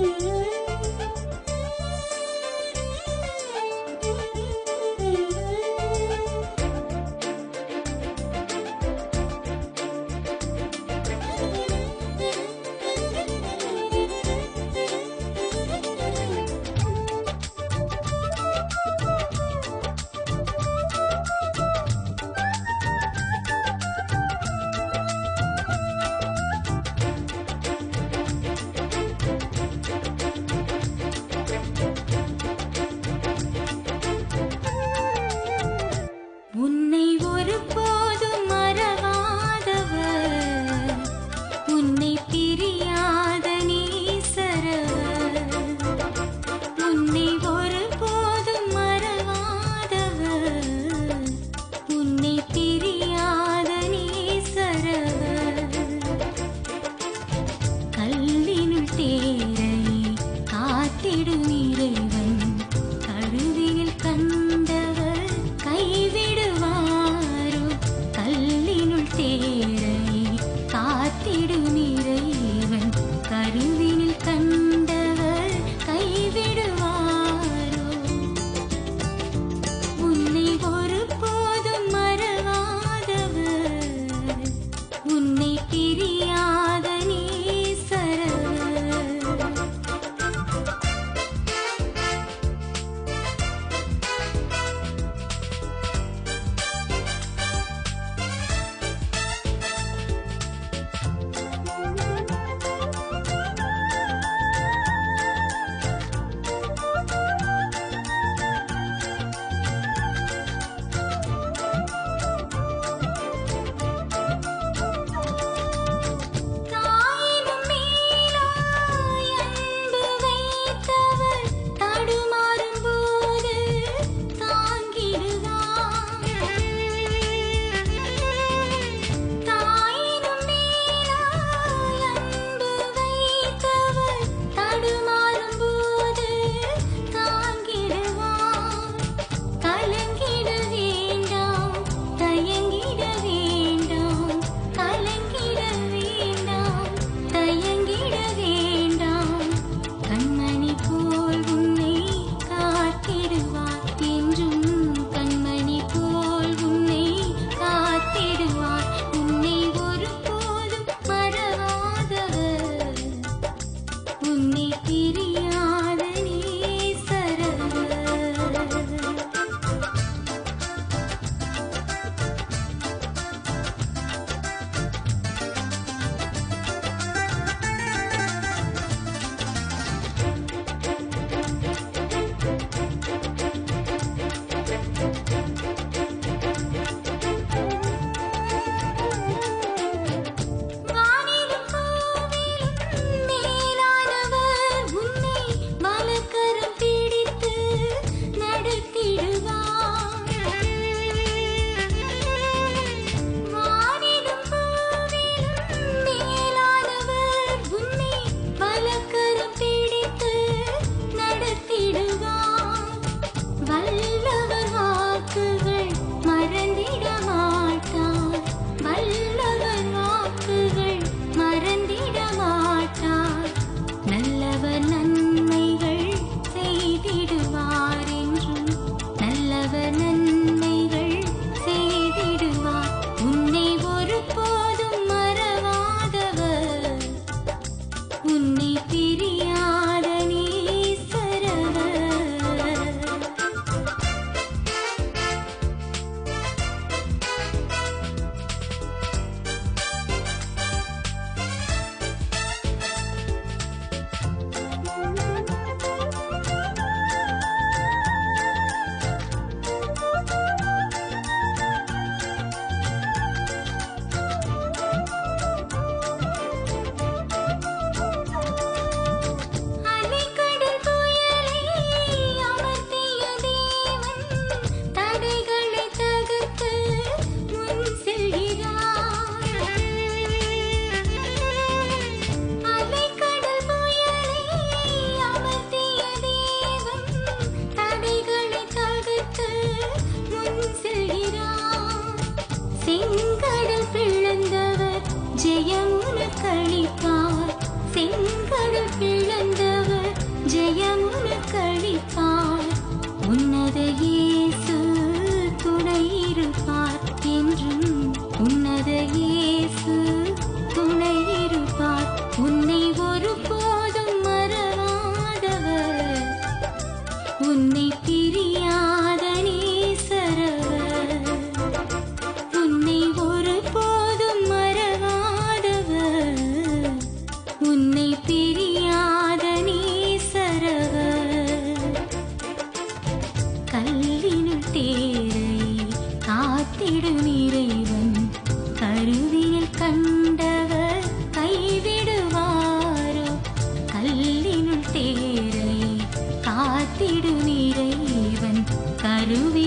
you. ತೀರಿ கைவிடும் இறைவன் கருவியில் கண்டவர் கைவிடுவாரோ? கல்லினுள் தேரை காத்திடும் இறைவன் கருவி